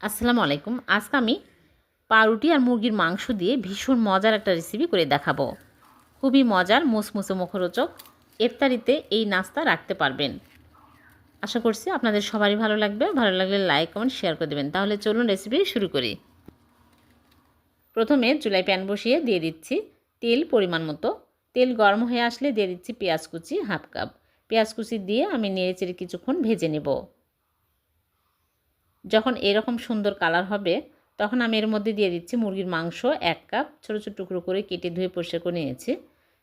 আসসালামু আলাইকুম। আজকে আমি পাউরুটি আর মুরগির মাংস দিয়ে ভীষণ মজার একটা রেসিপি করে দেখাবো। খুবই মজার মুসমুসে মুখরোচক ইফতারিতে এই নাস্তা রাখতে পারবেন। আশা করছি আপনাদের সবারই ভালো লাগবে। ভালো লাগলে লাইক কমেন্ট শেয়ার করে দেবেন। তাহলে চলুন রেসিপি শুরু করি। প্রথমে চুলায় প্যান বসিয়ে দিয়ে দিচ্ছি তেল পরিমাণ মতো। তেল গরম হয়ে আসলে দিয়ে দিচ্ছি পেঁয়াজ কুচি হাফ কাপ পেঁয়াজ কুচি দিয়ে আমি নেড়ে চেড়ে কিছুক্ষণ ভেজে নেব। যখন এরকম সুন্দর কালার হবে, তখন আমি এর মধ্যে দিয়ে দিচ্ছি মুরগির মাংস এক কাপ, ছোটো ছোটো টুকরো করে কেটে ধুয়ে পরিষ্কার করে নিয়েছি।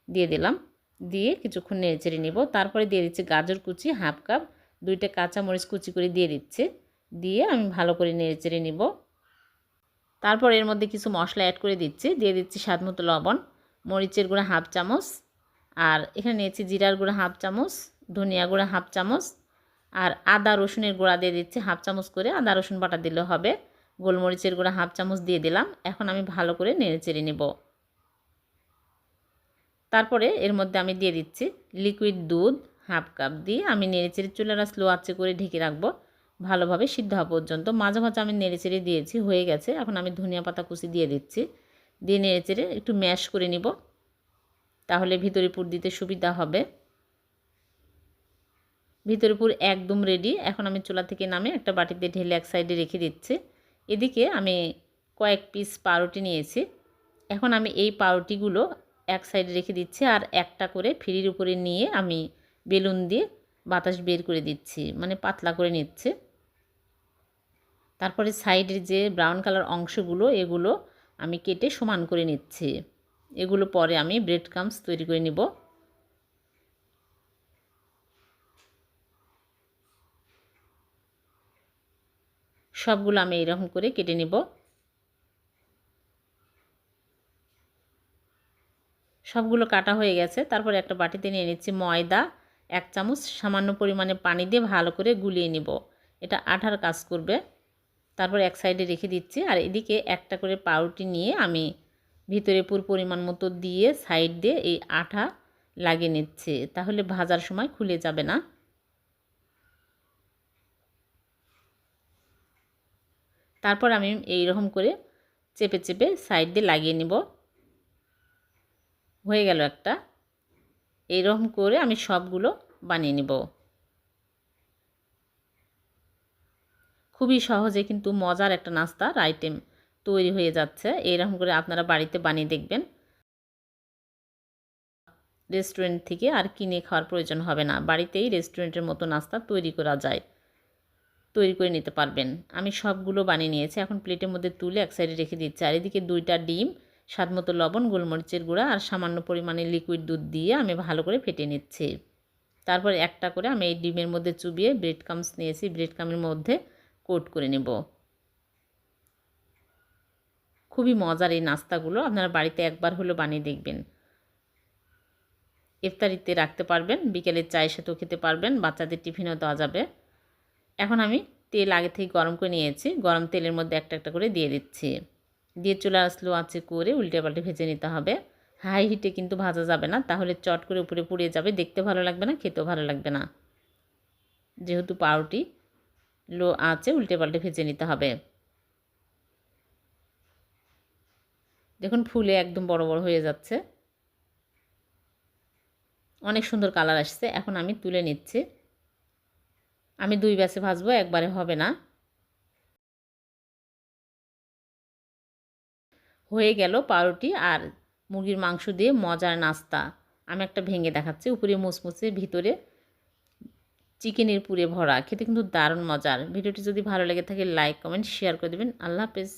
দিয়ে দিলাম। দিয়ে কিছুক্ষণ নেড়ে চেড়ে নেব। তারপরে দিয়ে দিচ্ছি গাজর কুচি হাফ কাপ, দুইটা কাঁচা মরিচ কুচি করে দিয়ে দিচ্ছে। দিয়ে আমি ভালো করে নেড়ে চেড়ে নিব। তারপর এর মধ্যে কিছু মশলা অ্যাড করে দিচ্ছি। দিয়ে দিচ্ছি স্বাদ মতো লবণ, মরিচের গুঁড়া হাফ চামচ, আর এখানে নিয়েছি জিরার গুঁড়া হাফ চামচ, ধনিয়া গুঁড়া হাফ চামচ আর আদা রসুনের গুঁড়া দিয়ে দিচ্ছি হাফ চামচ করে আদা রসুন বাটা দিলে হবে। গোলমরিচের গুঁড়া হাফ চামচ দিয়ে দিলাম। এখন আমি ভালো করে নেড়ে চেড়ে নেব। তারপরে এর মধ্যে আমি দিয়ে দিচ্ছি লিকুইড দুধ হাফ কাপ দিয়ে। আমি নেড়ে চেড়ে চুলাটা স্লো আঁচে করে ঢেকে রাখব। ভালোভাবে সিদ্ধ হওয়া পর্যন্ত। মাঝে মাঝে আমি নেড়ে চেড়ে দিয়েছি, হয়ে গেছে। এখন আমি ধনিয়া পাতা কুচি দিয়ে দিচ্ছি। দিয়ে নেড়ে চেড়ে একটু ম্যাশ করে নিব। তাহলে ভিতরে পুর দিতে সুবিধা হবে। ভিতরে পুর একদম রেডি এখন আমি চুলা থেকে নামে একটা বাটিতে ঢেলে এক সাইডে রেখে দিচ্ছি। এদিকে আমি কয়েক পিস পাউরুটি নিয়েছি। এখন আমি এই পাউরুটিগুলো এক সাইডে রেখে দিচ্ছি আর একটা করে ফ্রির উপরে নিয়ে আমি বেলুন দিয়ে বাতাস বের করে দিচ্ছি মানে পাতলা করে নিচ্ছে। তারপরে সাইডের যে ব্রাউন কালার অংশগুলো, এগুলো আমি কেটে সমান করে নিচ্ছি। এগুলো পরে আমি ব্রেড কামস তৈরি করে নিব। সবগুলো আমি এরকম করে কেটে নেব। সবগুলো কাটা হয়ে গেছে। তারপরে একটা বাটিতে নিয়ে নিচ্ছি ময়দা, এক চামচ সামান্য পরিমাণে পানি দিয়ে ভালো করে গুলিয়ে নিব। এটা আঠার কাজ করবে। তারপর এক সাইডে রেখে দিচ্ছি। আর এদিকে একটা করে পাউরুটি নিয়ে আমি ভিতরে পুর পরিমাণ মতো দিয়ে সাইড দিয়ে এই আঠা লাগিয়ে নিচ্ছে। তাহলে ভাজার সময় খুলে যাবে না। তারপর আমি এই রকম করে চেপে চেপে সাইড দিয়ে লাগিয়ে নিব। হয়ে গেল একটা। এইরকম করে আমি সবগুলো বানিয়ে নিব। খুবই সহজে কিন্তু মজার একটা নাস্তার আইটেম তৈরি হয়ে যাচ্ছে। এইরকম করে আপনারা বাড়িতে বানিয়ে দেখবেন। রেস্টুরেন্ট থেকে আর কিনে খাওয়ার প্রয়োজন হবে না। বাড়িতেই রেস্টুরেন্টের মতো নাস্তা তৈরি করা যায়। তৈরি করে নিতে পারবেন। আমি সবগুলো বানিয়ে নিয়েছি। এখন প্লেটের মধ্যে তুলে এক সাইডে রেখে দিচ্ছি। আর এদিকে দুইটা ডিম স্বাদ মতো লবণ, গোলমরিচের গুঁড়া আর সামান্য পরিমাণে লিকুইড দুধ দিয়ে আমি ভালো করে ফেটে নিচ্ছি। তারপর একটা করে আমি এই ডিমের মধ্যে চুবিয়ে ব্রেড কামস নিয়েছি। ব্রেড কামের মধ্যে কোট করে নেব। খুবই মজার এই নাস্তাগুলো। আপনারা বাড়িতে একবার হলো বানিয়ে দেখবেন। ইফতারিতে রাখতে পারবেন বিকেলের চায়ের সাথেও খেতে পারবেন, বাচ্চাদের টিফিনও দেওয়া যাবে। এখন আমি তেল আগে থেকে গরম করে নিয়েছি। গরম তেলের মধ্যে একটা একটা করে দিয়ে দিচ্ছি। দিয়ে চলে আসলো আছে করে উল্টে পাল্টে ভেজে নিতে হবে। হাই হিটে কিন্তু ভাজা যাবে না, তাহলে চট করে উপরে পুড়ে যাবে। দেখতে ভালো লাগবে না, খেতেও ভালো লাগবে না। যেহেতু পাউরুটি লো আছে উল্টে পাল্টে ভেজে নিতে হবে। দেখুন ফুলে একদম বড় বড় হয়ে যাচ্ছে। অনেক সুন্দর কালার আসছে। এখন আমি তুলে নিচ্ছি। আমি দুই ব্যাচে ভাজবো, একবারে হবে না। হয়ে গেল পাউরুটি আর মুরগির মাংস দিয়ে মজার নাস্তা। আমি একটা ভেঙে দেখাচ্ছি, উপরে মুসমুসে, ভিতরে চিকেনের পুরে ভরা। খেতে কিন্তু দারুণ মজার। ভিডিওটি যদি ভালো লেগে থাকে লাইক কমেন্ট শেয়ার করে দেবেন। আল্লাহ হাফেজ।